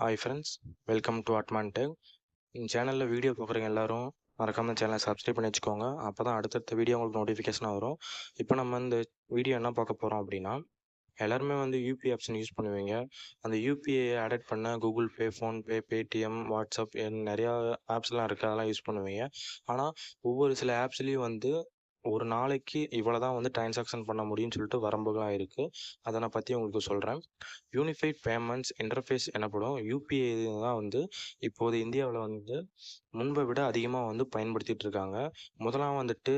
Hi friends welcome to Atman tech இந்த சேனலில் video பார்க்குறவங்க எல்லாரும் மறக்காமல் சேனலை சப்ஸ்கிரைப் பண்ணி வச்சுக்கோங்க. அப்போ தான் அடுத்தடுத்த வீடியோ உங்களுக்கு நோட்டிஃபிகேஷனாக வரும். இப்போ நம்ம இந்த வீடியோ என்ன பார்க்க போகிறோம் அப்படின்னா எல்லாருமே வந்து யூபிஐ ஆப்ஷன் யூஸ் பண்ணுவீங்க. அந்த யூபிஐ அடட் பண்ண Google Pay PhonePe Paytm WhatsApp நிறையா ஆப்ஸ்லாம் இருக்குது அதெல்லாம் யூஸ் பண்ணுவீங்க. ஆனால் ஒவ்வொரு சில ஆப்ஸ்லேயும் வந்து ஒரு நாளைக்கு இவ்வளோ தான் வந்து டிரான்சாக்ஷன் பண்ண முடியும்னு சொல்லிட்டு வரம்புகளாக இருக்குது அதை நான் பற்றி உங்களுக்கு சொல்கிறேன் யூனிஃபைட் பேமெண்ட்ஸ் இன்டர்ஃபேஸ் எனப்படும் யூபிஐ தான் வந்து இப்போது இந்தியாவில் வந்து முன்பை விட அதிகமாக வந்து பயன்படுத்திட்டு இருக்காங்க. முதலாம் வந்துட்டு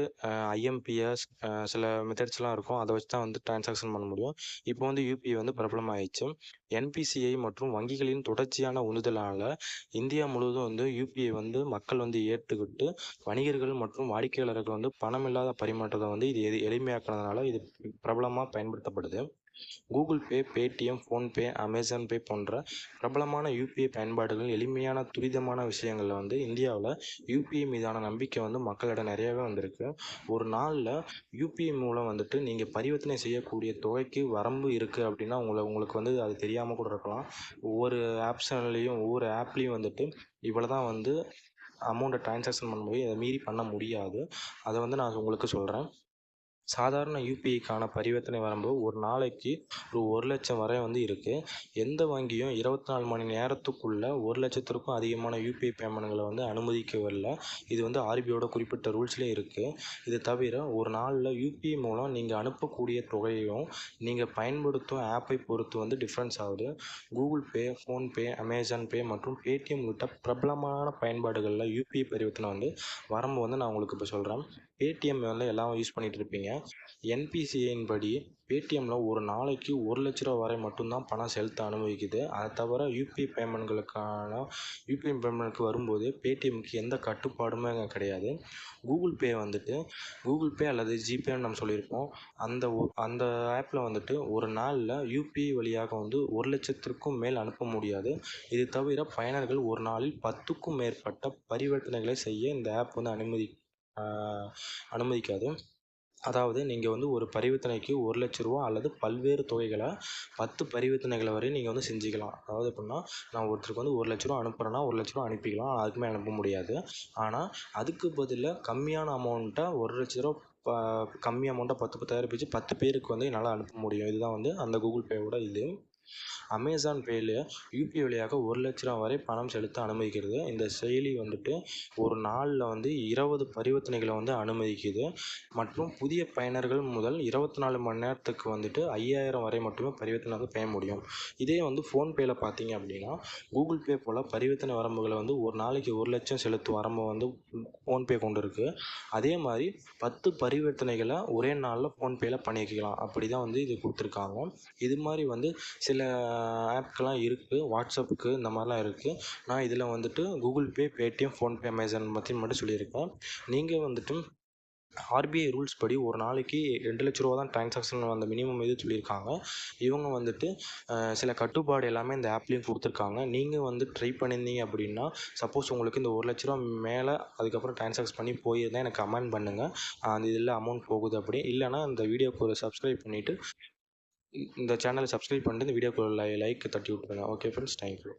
ஐஎம்பிஎஸ் சில மெத்தட்ஸ்லாம் இருக்கும். அதை வச்சு தான் வந்து டிரான்சாக்ஷன் பண்ண முடியும். இப்போ வந்து யூபிஐ வந்து பிரபலமாயிடுச்சு. என்பிசிஐ மற்றும் வங்கிகளின் தொடர்ச்சியான உந்துதலால் இந்தியா முழுவதும் வந்து யூபிஐ வந்து மக்கள் வந்து ஏற்றுக்கிட்டு வணிகர்கள் மற்றும் வாடிக்கையாளர்கள் வந்து பணமில்லாத பரிமாற்றத்தை வந்து இது எது எளிமையாக்குனதுனால இது பிரபலமாக பயன்படுத்தப்படுது. Google Pay Paytm PhonePe Amazon Pay போன்ற பிரபலமான யூபிஐ பயன்பாடுகள் எளிமையான துரிதமான விஷயங்களில் வந்து இந்தியாவில் யூபிஐ மீதான நம்பிக்கை வந்து மக்களிடம் நிறையவே வந்திருக்கு. ஒரு நாளில் யூபிஐ மூலம் வந்துட்டு நீங்கள் பரிவர்த்தனை செய்யக்கூடிய தொகைக்கு வரம்பு இருக்குது அப்படின்னா உங்களை உங்களுக்கு வந்து அது தெரியாமல் கூட இருக்கலாம். ஒவ்வொரு ஆப்ஷன்லேயும் ஒவ்வொரு ஆப்லேயும் வந்துட்டு இவ்வளோ தான் வந்து அமௌண்ட்டை ட்ரான்சாக்ஷன் பண்ணும்போது அதை மீறி பண்ண முடியாது. அதை வந்து நான் உங்களுக்கு சொல்கிறேன் சாதாரண யூபிஐக்கான பரிவர்த்தனை வரம்பு ஒரு நாளைக்கு ஒரு ஒரு லட்சம் வரை வந்து இருக்குது எந்த வங்கியும் இருபத்தி நாலு மணி நேரத்துக்குள்ளே ஒரு லட்சத்திற்கும் அதிகமான யூபிஐ பேமெண்ட்களை வந்து அனுமதிக்கவில்லை. இது வந்து ஆர்பிஐயோட குறிப்பிட்ட ரூல்ஸ்லேயே இருக்குது இது தவிர ஒரு நாளில் யூபிஐ மூலம் நீங்கள் அனுப்பக்கூடிய தொகையும் நீங்கள் பயன்படுத்தும் ஆப்பை பொறுத்து வந்து டிஃப்ரென்ஸ் ஆகுது. Google Pay PhonePe Amazon Pay மற்றும் பேடிஎம் உள்ளிட்ட பிரபலமான பயன்பாடுகளில் யூபிஐ பரிவர்த்தனை வந்து வரம்பு வந்து நான் உங்களுக்கு இப்போ சொல்கிறேன் பேடிஎம் வந்து எல்லாம் யூஸ் பண்ணிகிட்டு இருப்பீங்க. என்பிசிஐயின் படி பேடிஎம்மில் ஒரு நாளைக்கு ஒரு லட்ச ரூபா வரை மட்டும்தான் பணம் செலுத்த அனுமதிக்குது. அதை தவிர யூபிஐ பேமெண்ட்களுக்கான யூபிஐ பேமெண்ட்க்கு வரும்போது பேடிஎம்க்கு எந்த கட்டுப்பாடுமே அங்கே கிடையாது. கூகுள் பே வந்துட்டு கூகுள் பே அல்லது ஜிபேன்னு நம்ம சொல்லியிருப்போம். அந்த அந்த ஆப்பில் வந்துட்டு ஒரு நாளில் யூபிஐ வழியாக வந்து ஒரு லட்சத்திற்கும் மேல் அனுப்ப முடியாது. இது தவிர பயனர்கள் ஒரு நாளில் பத்துக்கும் மேற்பட்ட பரிவர்த்தனைகளை செய்ய இந்த ஆப் வந்து அனுமதி அனுமதிக்காது. அதாவது நீங்கள் வந்து ஒரு பரிவர்த்தனைக்கு ஒரு லட்ச ரூபா அல்லது பல்வேறு தொகைகளை பத்து பரிவர்த்தனைகளை வரையும் நீங்கள் வந்து செஞ்சுக்கலாம். அதாவது எப்படின்னா நான் ஒருத்தருக்கு வந்து ஒரு லட்ச ரூபா அனுப்புகிறேன்னா ஒரு லட்ச ரூபா அனுப்பிக்கலாம். அதுக்கு மேலே அனுப்ப முடியாது. ஆனால் அதுக்கு பதிலாக கம்மியான அமௌண்ட்டை ஒரு லட்ச ரூபா ப கம்மி அமௌண்ட்டை பத்து பத்தாயிரம் பிரித்து பத்து பேருக்கு வந்து என்னால் அனுப்ப முடியும். இதுதான் வந்து அந்த கூகுள் பேவோட இது. அமேசான் பேயில் யூபிஐ வழியாக ஒரு லட்ச ரூபா வரை பணம் செலுத்த அனுமதிக்கிறது. இந்த செயலி வந்துட்டு ஒரு நாளில் வந்து இருபது பரிவர்த்தனைகளை வந்து அனுமதிக்குது. மற்றும் புதிய பயனர்கள் முதல் இருபத்தி நாலு மணி நேரத்துக்கு வந்துட்டு ஐயாயிரம் வரை மட்டுமே பரிவர்த்தனை வந்து செய்ய முடியும். இதே வந்து ஃபோன்பேயில் பார்த்தீங்க அப்படின்னா கூகுள் பே போல் பரிவர்த்தனை வரம்புகளை வந்து ஒரு நாளைக்கு ஒரு லட்சம் செலுத்தும் வரம்பு வந்து ஃபோன்பே கொண்டு இருக்குது அதே மாதிரி பத்து பரிவர்த்தனைகளை ஒரே நாளில் ஃபோன்பேயில் பண்ணிக்கலாம் அப்படி தான் வந்து இது கொடுத்துருக்காங்க. இது மாதிரி வந்து சில ஆப்கெலாம் இருக்குது வாட்ஸ்அப்புக்கு இந்த மாதிரிலாம் இருக்குது நான் இதில் வந்துட்டு Google Pay Paytm PhonePe Amazon பற்றி மட்டும் சொல்லியிருக்கேன். நீங்கள் வந்துட்டு ஆர்பிஐ ரூல்ஸ் படி ஒரு நாளைக்கு ரெண்டு லட்ச ரூபா தான் டிரான்சாக்ஷன் அந்த மினிமம் இது சொல்லியிருக்காங்க. இவங்க வந்துட்டு சில கட்டுப்பாடு எல்லாமே இந்த ஆப்லேயும் கொடுத்துருக்காங்க. நீங்கள் வந்து ட்ரை பண்ணியிருந்தீங்க அப்படின்னா சப்போஸ் உங்களுக்கு இந்த ஒரு லட்ச ரூபா மேலே அதுக்கப்புறம் ட்ரான்சாக்ஷன் பண்ணி போயிருந்தால் எனக்கு கமெண்ட் பண்ணுங்கள் அந்த இதில் அமௌண்ட் போகுது அப்படி. இல்லைனா இந்த வீடியோக்கு ஒரு சப்ஸ்கிரைப் பண்ணிவிட்டு இந்த சேனலை சப்ஸ்கிரைப் பண்ணிட்டு இந்த வீடியோக்கு லைக் தட்டி விட்ருங்க ஓகே ஃப்ரெண்ட்ஸ் தேங்க்யூ